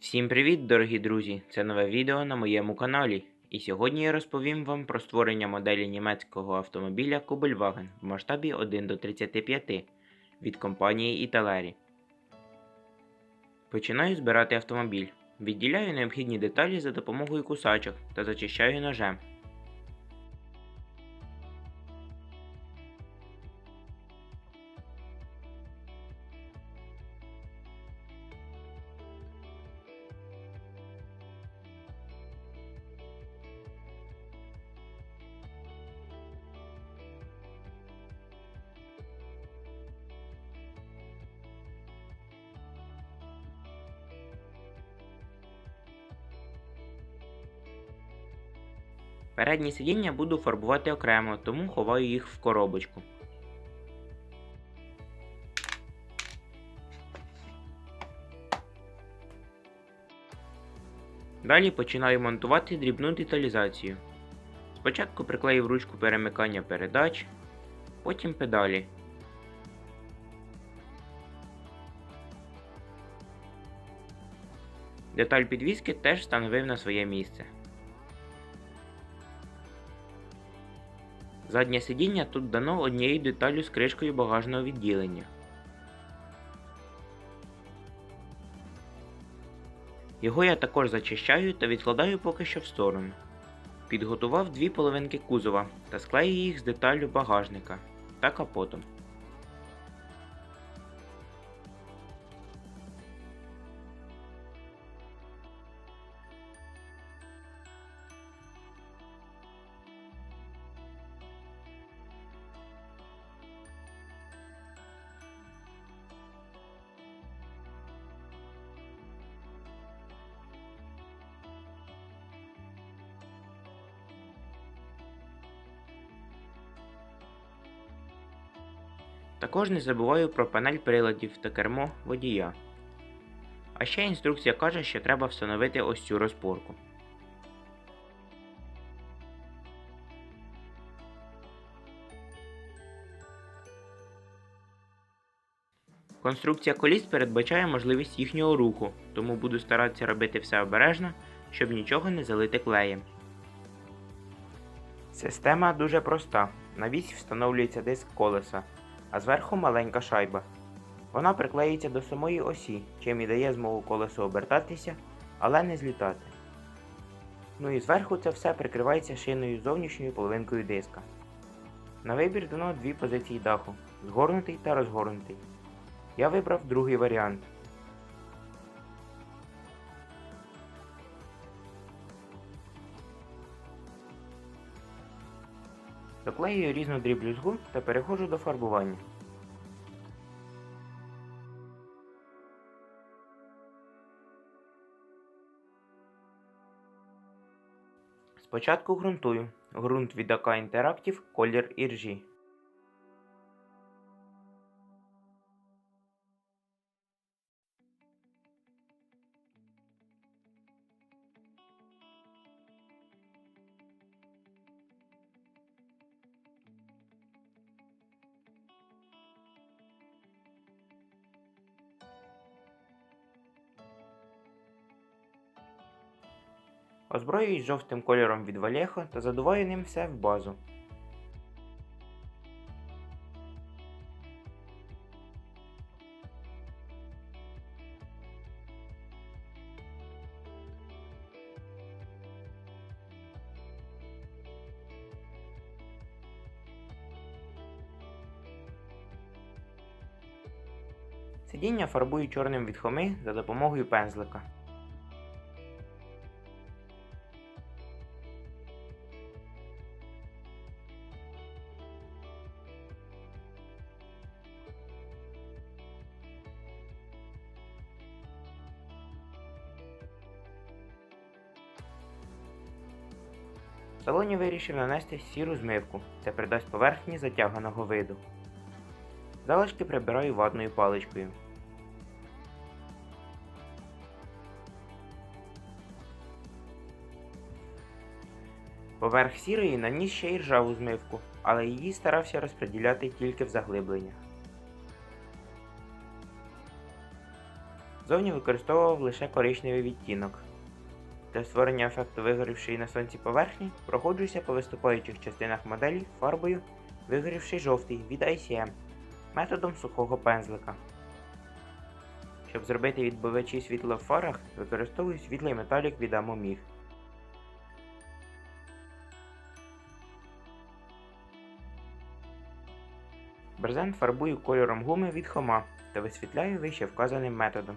Всім привіт, дорогі друзі! Це нове відео на моєму каналі. І сьогодні я розповім вам про створення моделі німецького автомобіля Kubelwagen в масштабі 1 до 35 від компанії Італері. Починаю збирати автомобіль. Відділяю необхідні деталі за допомогою кусачок та зачищаю ножем. Передні сидіння буду фарбувати окремо, тому ховаю їх в коробочку. Далі починаю монтувати дрібну деталізацію. Спочатку приклеїв ручку перемикання передач, потім педалі. Деталь підвіски теж встановив на своє місце. Заднє сидіння тут дано однією деталлю з кришкою багажного відділення. Його я також зачищаю та відкладаю поки що в сторону. Підготував дві половинки кузова та склею їх з деталлю багажника та капотом. Також не забуваю про панель приладів та кермо водія. А ще інструкція каже, що треба встановити ось цю розпорку. Конструкція коліс передбачає можливість їхнього руху, тому буду старатися робити все обережно, щоб нічого не залити клеєм. Система дуже проста. На вісь встановлюється диск колеса, а зверху маленька шайба. Вона приклеїться до самої осі, чим і дає змогу колесу обертатися, але не злітати. Ну і зверху це все прикривається шиною зовнішньою половинкою диска. На вибір дано дві позиції даху згорнутий та розгорнутий. Я вибрав другий варіант. Доклеюю різну дріблюзгу та переходжу до фарбування. Спочатку ґрунтую. Ґрунт від АК Interactive колір іржі. Озброююсь жовтим кольором від Валєхо та задуваю ним все в базу. Сидіння фарбую чорним від хоми за допомогою пензлика. Салоні вирішив нанести сіру змивку, це придасть поверхні затяганого виду. Залишки прибираю ватною паличкою. Поверх сірої наніс ще й ржаву змивку, але її старався розподіляти тільки в заглибленнях. Зовні використовував лише коричневий відтінок. Для створення ефекту вигорівшої на сонці поверхні проходжуся по виступаючих частинах моделі фарбою вигорівший жовтий від ICM методом сухого пензлика. Щоб зробити відбивачі світла в фарах, використовую світлий металік від Amomig. Брезент фарбую кольором гуми від Хома та висвітляю вище вказаним методом.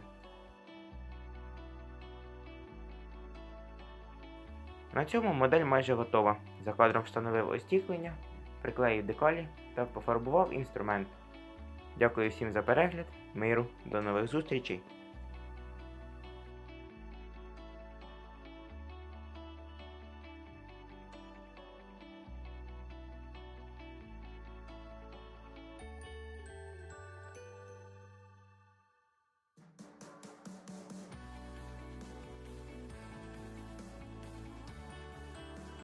На цьому модель майже готова. За кадром встановив остіклення, приклеїв декалі та пофарбував інструмент. Дякую всім за перегляд, миру, до нових зустрічей!